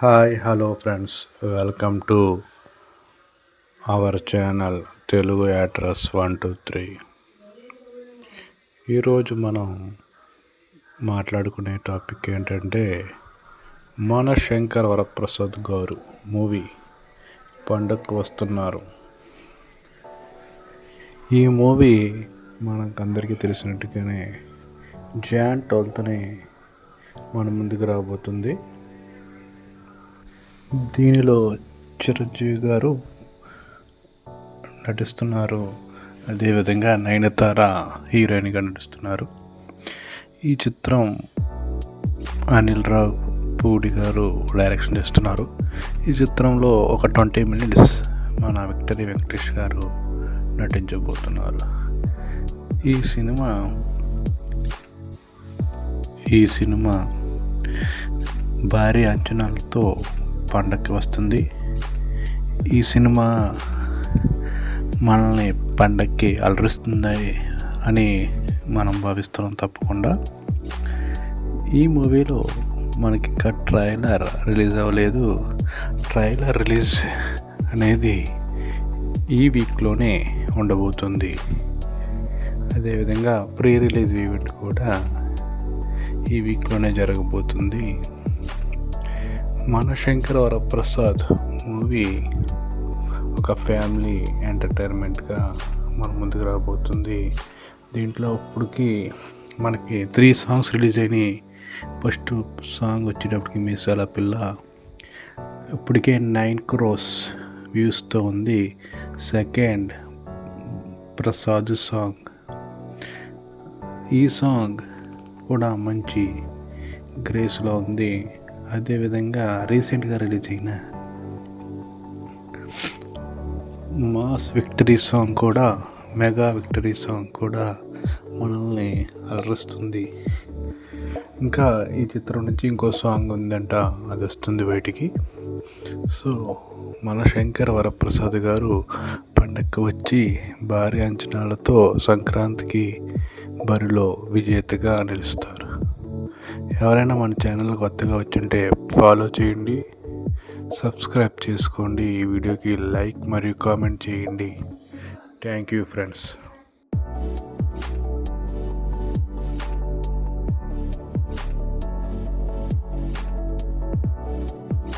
Hi hello friends. Welcome to our channel Telugu address one two three. ఈరోజు మనం మాట్లాడుకునే topic ఏంటంటే మన శంకర్ వరప్రసాద్ గారు మూవీ పండుగకు వస్తున్నారు. ఈ మూవీ మనకందరికీ తెలిసినట్టుగానే జాన్ ట్వెల్త్ని మన ముందుకు రాబోతుంది. దీనిలో చిరంజీవి గారు నటిస్తున్నారు. అదేవిధంగా నయనతార హీరోయిన్గా నటిస్తున్నారు. ఈ చిత్రం అనిల్ రావు పూడి గారు డైరెక్షన్ చేస్తున్నారు. ఈ చిత్రంలో ఒక ట్వంటీ మినిట్స్ మన విక్టరీ వెంకటేష్ గారు నటించబోతున్నారు. ఈ సినిమా ఈ సినిమా భారీ అంచనాలతో పండగకి వస్తుంది. ఈ సినిమా మనల్ని పండగకి అలరిస్తుంది అని మనం భావిస్తున్నాం తప్పకుండా. ఈ మూవీలో మనకి ఇంకా ట్రైలర్ రిలీజ్ అవ్వలేదు. ట్రైలర్ రిలీజ్ అనేది ఈ వీక్లోనే ఉండబోతుంది. అదేవిధంగా ప్రీ రిలీజ్ ఈవెంట్ కూడా ఈ వీక్లోనే జరగబోతుంది. మన వరప్రసాద్ మూవీ ఒక ఫ్యామిలీ ఎంటర్టైన్మెంట్గా మన ముందుకు రాబోతుంది. దీంట్లో అప్పటికి మనకి త్రీ సాంగ్స్ రిలీజ్ అయినాయి. ఫస్ట్ సాంగ్ వచ్చేటప్పటికి మీసాల పిల్ల. ఇప్పటికే నైన్ క్రోస్ వ్యూస్తో ఉంది. Second Prasad song. ఈ సాంగ్ కూడా మంచి గ్రేస్లో ఉంది. అదేవిధంగా రీసెంట్గా రిలీజ్ అయిన మాస్ విక్టరీ సాంగ్ కూడా మెగా విక్టరీ సాంగ్ కూడా మనల్ని అలరిస్తుంది. ఇంకా ఈ చిత్రం నుంచి ఇంకో సాంగ్ ఉందంట అది వస్తుంది బయటికి. సో మన శంకర్ వరప్రసాద్ గారు పండగకు వచ్చి భారీ అంచనాలతో సంక్రాంతికి బరిలో విజేతగా నిలుస్తారు. ఎవరైనా మన ఛానల్ కొత్తగా వచ్చింటే ఫాలో చేయండి సబ్స్క్రైబ్ చేసుకోండి. ఈ వీడియోకి లైక్ మరియు కామెంట్ చేయండి. Thank you friends